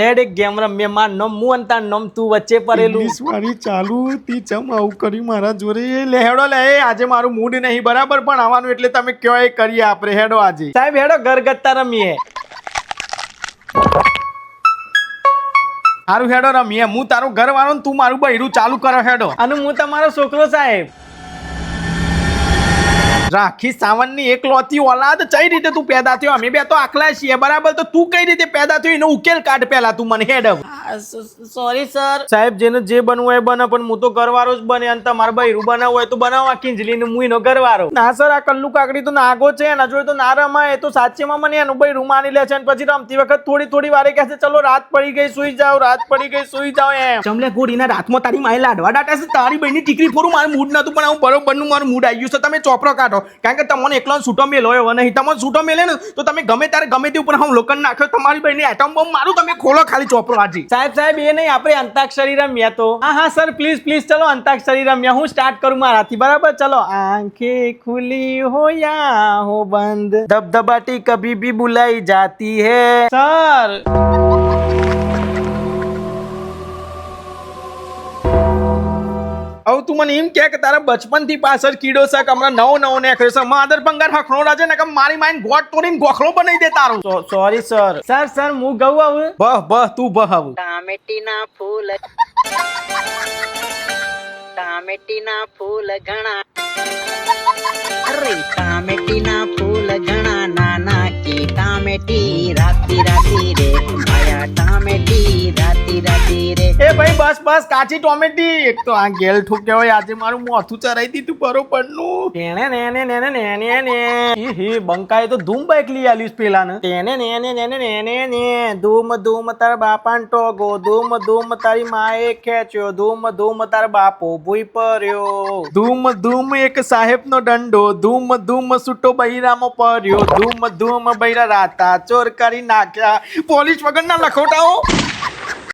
Lead એક game રમીએ માં નોમ અને તાર તું વચ્ચે પડેલું. વાળી ચાલુ તી ચમ આવું કરી મારા જોડે? લે હેડો લે આજે મારું મૂડ નહીં બરાબર? પણ આવવાનું એટલે તમે કયો એ કરીએ આપણે હેડો આજે. સાહેબ હેડો ગરગત્તા રમીએ. સારું હેડો રમીએ. હું તારું ઘર વાળો ને તું મારું બૈરું ચાલુ કરો હેડો. અને હું તમારો છોકરો સાહેબ. રાખી સાવનની એક લોતી ઓલાદ કઈ રીતે તું પેદા થયો? અમે બે તો આખલા છીએ બરાબર? તો તું કઈ રીતે પેદા થયો? એનો ઉકેલ કાઢ પહેલા તું મને હેડ સોરી સર. સાહેબ જેને જે બનવું હોય બને પણ હું તો ઘરવાળો જ બને અને તમારે બૈરું બનાવવું હોય તો બનાવવા કિંજલી ને હું એનો ઘરવાળો. ના સર આ કલ્લુ કાકડી તો નાગો છે એના જોડે તો ના રમાય એ તો સાચેમાં મને એનું ભાઈ માની લે છે અને પછી રમતી વખત થોડી થોડી વારે કહે છે ચલો રાત પડી ગઈ સુઈ જાઓ રાત પડી ગઈ સુઈ જાઓ એમ. ચમલે ગોડીના રાતમાં તારી માય લાડવા ડાટા છે તારી બહેની ટીકરી ફોરું મારું મૂડ નતું પણ હું બરોબરનું મારું મૂડ આવી ગયું છે. તમે ચોપરો કાઢો. કારણ કે તમને એકલો છૂટો મેલો એવો નહીં તમને છૂટો મેલે ને, તો તમે ગમે ત્યારે ગમે તે ઉપર હું લોકન નાખ્યો, તમારી બહેની એટમ બોમ્બ મારું, તમે ખોલો ખાલી ચોપડો આજે. સાહેબ સાહેબ, એ નહીં, આપણે અંતાક્ષરી રમ્યા તો. હા હા, સર પ્લીઝ પ્લીઝ ચલો, અંતાક્ષરી રમ્યા. હું સ્ટાર્ટ કરું મારાથી, બરાબર? ચલો. આંખે ખુલી હો યા હો બંધ. ધબધબાટી કભી ભી બુલાઈ જાતી હે. સર! હવે તું મને એમ કે કે તારા બચપનથી પાછળ કીડો છે કે હમણાં નવો નવો ને છે. માદર પંગાર હખણો રાજે ને કે મારી માઈન ગોટ તોડીને ગોખલો બનાવી દે તારો. સોરી સર સર સર હું ગઉ હવે બહ બહ તું બહ હવે ટામેટીના ફૂલ ટામેટીના ફૂલ ઘણા. અરે ટામેટીના ફૂલ ઘણા નાના કે ટામેટી રાતી રાતી રે. માયા ટામેટી રાતી રાતી બસ બસ કાચી ટોમેટી. એક તો આ ગેલ ઠોકે હોય આજે મારું મોથું ચરાઈ દીધું બરોબરનું તેને ને ને ને ને ને ને હી બંકાએ તો ધૂમ બાઈક લઈ આલ્યું પેલા ને તેને ને ને ને ને ને ને ધૂમ ધૂમ તાર બાપા ટોગો. ધૂમ ધૂમ તારી માએ ખેંચ્યો. ધૂમ ધૂમ તાર બાપો ભૂઈ પર્યો ધૂમ ધૂમ એક સાહેબ નો દંડો. ધૂમ ધૂમ સુટો બૈરામો પર્યો ધૂમ ધૂમ બૈરા રાતા ચોર કરી નાખ્યા. પોલીસ વગરના લખોટાઓ.